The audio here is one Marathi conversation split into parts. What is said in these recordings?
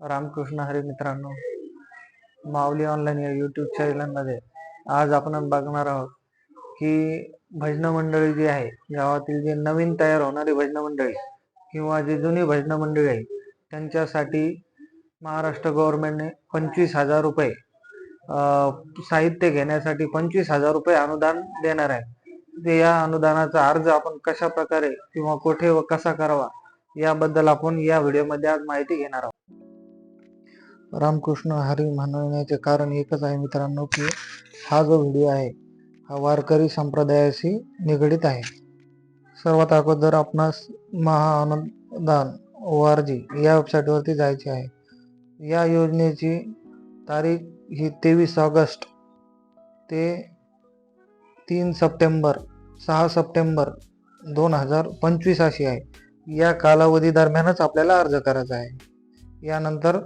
रामकृष्ण हरी मित्रांनो माऊली ऑनलाईन या युट्यूब चॅनलमध्ये आज आपण बघणार आहोत की भजन मंडळी जी आहे गावातील जे नवीन तयार होणारी भजन मंडळी किंवा जी जुनी भजन मंडळी आहे त्यांच्यासाठी महाराष्ट्र गव्हर्नमेंटने पंचवीस हजार रुपये साहित्य घेण्यासाठी पंचवीस हजार रुपये अनुदान देणार आहे. ते या अनुदानाचा अर्ज आपण कशा प्रकारे किंवा कुठे व कसा करावा याबद्दल आपण या व्हिडिओमध्ये आज माहिती घेणार आहोत. रामकृष्ण हरी म्हणण्याचे कारण एकच आहे मित्रांनो की हा जो व्हिडिओ आहे हा वारकरी संप्रदायाशी निगडीत आहे. सर्वात अगोदर आपणास महाअनुदान ओ आर जी या वेबसाईटवरती जायचे आहे. या योजनेची तारीख ही तेवीस ऑगस्ट ते तीन सप्टेंबर सहा सप्टेंबर दोन हजार पंचवीस अशी आहे. या कालावधी दरम्यानच आपल्याला अर्ज करायचा आहे. यानंतर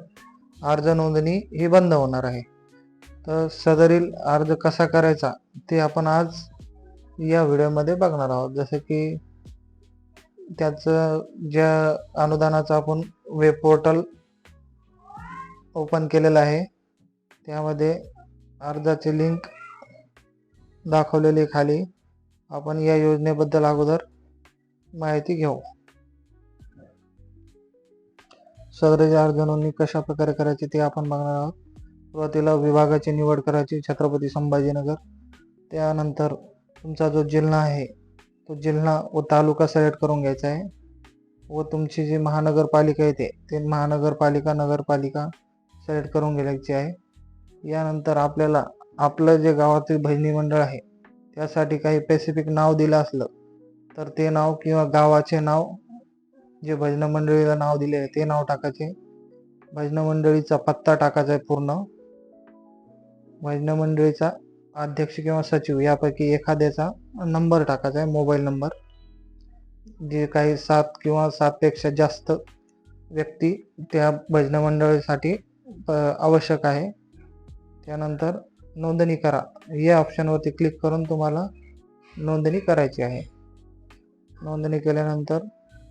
अर्ज नोंदणी ही बंद होणार आहे. तर सदरील अर्ज कसा करायचा ते आपण आज या व्हिडिओमध्ये बघणार आहोत. जसं की त्याचं ज्या अनुदानाचं आपण वेब पोर्टल ओपन केलेलं आहे त्यामध्ये अर्जाची लिंक दाखवलेली खाली. आपण या योजनेबद्दल अगोदर माहिती घेऊ. सदरील अर्ज नोंदणी कशा प्रकारे करायची ते आपण बघणार आहोत. सुरुवातीला विभागाची निवड करायची छत्रपती संभाजीनगर. त्यानंतर तुमचा जो जिल्हा आहे तो जिल्हा व तालुका सिलेक्ट करून घ्यायचा आहे. व तुमची जी महानगरपालिका येते ते महानगरपालिका नगरपालिका सिलेक्ट करून घ्यायची आहे. यानंतर आपल्याला आपलं जे गावातील भजनी मंडळ आहे त्यासाठी काही स्पेसिफिक नाव दिलं असलं तर ते नाव किंवा गावाचे नाव जे भजन मंडळीला नाव दिले आहे ते नाव टाकायचे. भजन मंडळीचा पत्ता टाकायचा आहे पूर्ण. भजन मंडळीचा अध्यक्ष किंवा सचिव यापैकी एखाद्याचा नंबर टाकायचा आहे मोबाईल नंबर जे काही सात किंवा सातपेक्षा जास्त व्यक्ती त्या भजन मंडळीसाठी आवश्यक आहे. त्यानंतर नोंदणी करा. या ऑप्शनवरती क्लिक करून तुम्हाला नोंदणी करायची आहे. नोंदणी केल्यानंतर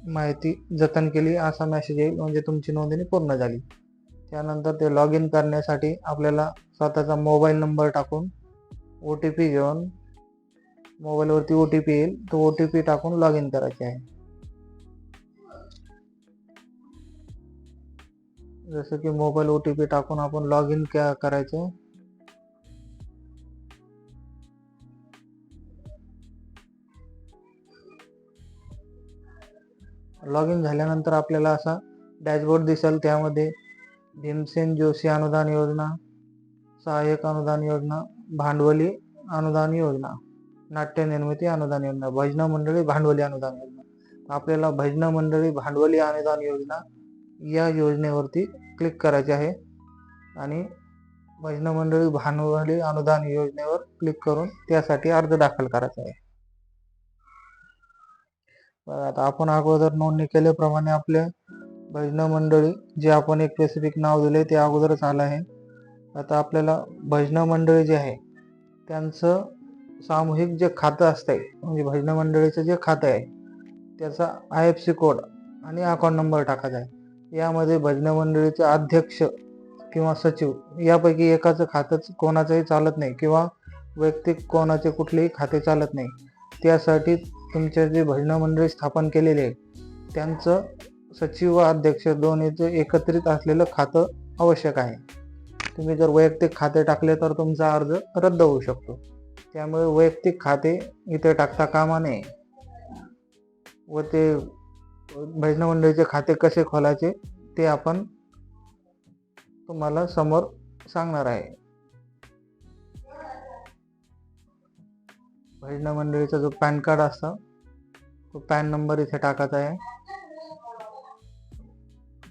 माहिती जतन केली. असा मेसेज येईल. म्हणजे तुमची नोंदणी पूर्ण झाली. त्यानंतर ते लॉग इन करण्यासाठी आपल्याला स्वतःचा मोबाईल नंबर टाकून ओ टी पी घेऊन मोबाईलवरती ओ टी पी येईल. तो ओ टी पी टाकून लॉग इन करायचे आहे. जसं की मोबाईल ओ टी पी टाकून आपण लॉग इन करायचं लॉग इन झाल्यानंतर आपल्याला असा डॅशबोर्ड दिसेल. त्यामध्ये भीमसेन जोशी अनुदान योजना सहाय्यक अनुदान योजना भांडवली अनुदान योजना नाट्य निर्मिती अनुदान योजना भजन मंडळी भांडवली अनुदान योजना. आपल्याला भजन मंडळी भांडवली अनुदान योजना या योजनेवरती क्लिक करायचे आहे. आणि भजन मंडळी भांडवली अनुदान योजनेवर क्लिक करून त्यासाठी अर्ज दाखल करायचा आहे. आता आपण अगोदर नोंदणी केल्याप्रमाणे आपल्या भजन मंडळी जे आपण एक स्पेसिफिक नाव दिले ते अगोदरच आलं आहे. आता आपल्याला भजन मंडळी जे आहे त्यांचं सामूहिक जे खातं असतंय म्हणजे भजन मंडळीचं जे खातं आहे त्याचा आय एफ सी कोड आणि अकाउंट नंबर टाकायचा आहे. यामध्ये भजन मंडळीचे अध्यक्ष किंवा सचिव यापैकी एकाचं खातंच कोणाचंही चालत नाही किंवा वैयक्तिक कोणाचे कुठलेही खाते चालत नाही. त्यासाठी तुमचे जे भजन मंडळी स्थापन केलेले आहे त्यांचं सचिव व अध्यक्ष दोन्हीचं एकत्रित असलेलं खातं आवश्यक आहे. तुम्ही जर वैयक्तिक खाते टाकले तर तुमचा अर्ज रद्द होऊ शकतो. त्यामुळे वैयक्तिक खाते इथे टाकता कामा नये. व ते भजन मंडळीचे खाते कसे खोलायचे ते आपण तुम्हाला समोर सांगणार आहे. भजन मंडळीचा जो पॅन कार्ड असतो तो पॅन नंबर इथे टाकायचा आहे.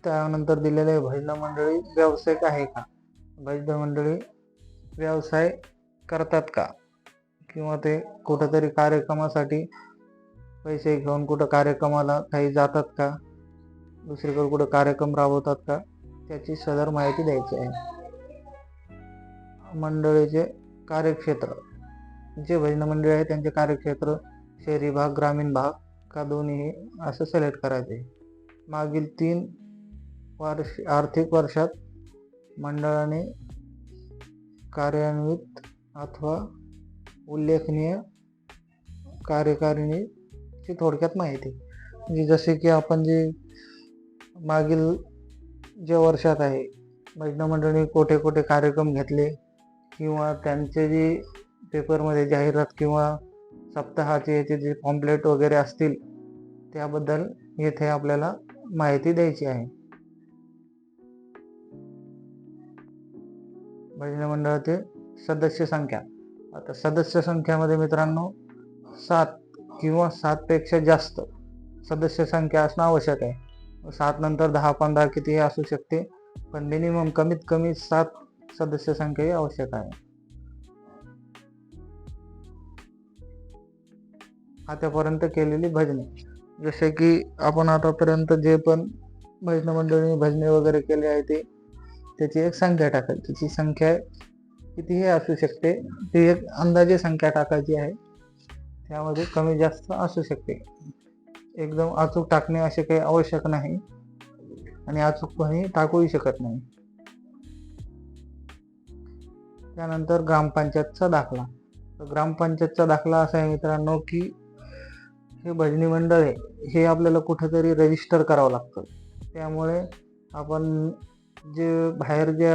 त्यानंतर दिलेले आहे भजन मंडळी व्यावसायिक आहे का? भजन मंडळी व्यवसाय करतात का? किंवा ते कुठंतरी कार्यक्रमासाठी पैसे घेऊन कुठं कार्यक्रमाला काही जातात का? दुसरीकडे कुठं कार्यक्रम राबवतात का? त्याची सदर माहिती द्यायची आहे. मंडळीचे कार्यक्षेत्र. जे भजन मंडळी आहे त्यांचे कार्यक्षेत्र शहरी भाग ग्रामीण भाग का दोन्ही असं सिलेक्ट करायचे. मागील तीन वर्ष आर्थिक वर्षात मंडळाने कार्यान्वित अथवा उल्लेखनीय कार्यकारिणीची थोडक्यात माहिती. म्हणजे जसे की आपण जे मागील जे वर्षात आहे भजन मंडळी कोठे कोठे कार्यक्रम घेतले किंवा त्यांचे जे पेपरमध्ये जाहिरात किंवा सप्ताहाचे याचे जे पॉम्पलेट वगैरे असतील त्याबद्दल येथे आपल्याला माहिती द्यायची आहे. भजन मंडळाचे सदस्य संख्या. आता सदस्य संख्यामध्ये मित्रांनो सात किंवा सातपेक्षा जास्त सदस्य संख्या असणं आवश्यक आहे. सात नंतर दहा पंधरा कितीही असू शकते पण मिनिमम कमीत कमी सात सदस्य संख्या ही आवश्यक आहे. आतापर्यंत केलेली भजने. जसे की आपण आतापर्यंत जे पण भजन मंडळी भजने वगैरे केले आहे ते त्याची एक संख्या टाकायची. त्याची संख्या कितीही असू शकते ती एक अंदाजे संख्या टाकायची आहे. त्यामध्ये कमी जास्त असू शकते. एकदम अचूक टाकणे असे काही आवश्यक नाही आणि अचूकपणे टाकूही शकत नाही. त्यानंतर ग्रामपंचायतचा दाखला. तर ग्रामपंचायतचा दाखला असा आहे मित्रांनो की हे भजनी मंडळ आहे हे आपल्याला कुठेतरी रजिस्टर करावं लागतं. त्यामुळे आपण जे बाहेर जे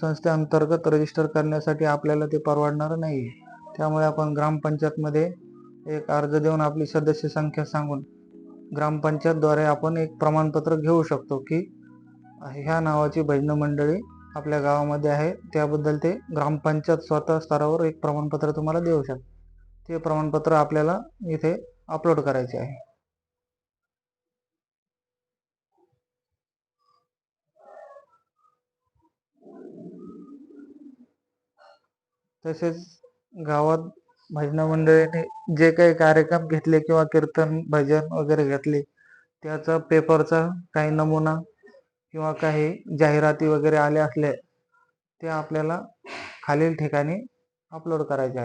संस्थेअंतर्गत रजिस्टर करण्यासाठी आपल्याला ते परवडणार नाही त्यामुळे आपण ग्रामपंचायतमध्ये एक अर्ज देऊन आपली सदस्य संख्या सांगून ग्रामपंचायतद्वारे आपण एक प्रमाणपत्र घेऊ शकतो की ह्या नावाची भजन मंडळी आपल्या गावामध्ये आहे. त्याबद्दल ते ग्रामपंचायत स्वतः स्तरावर एक प्रमाणपत्र तुम्हाला देऊ शकतात ते प्रमाणपत्र आपल्याला इथे अपलोड करायचे आहे. तसेच गावात भजन मंडळीने जे काही कार्यक्रम घेतले किंवा कीर्तन भजन वगैरे घेतले त्याचा पेपरचा काही नमुना किंवा काही जाहिराती वगैरे आल्या असल्या ते आपल्याला खालील ठिकाणी अपलोड करायचे आहे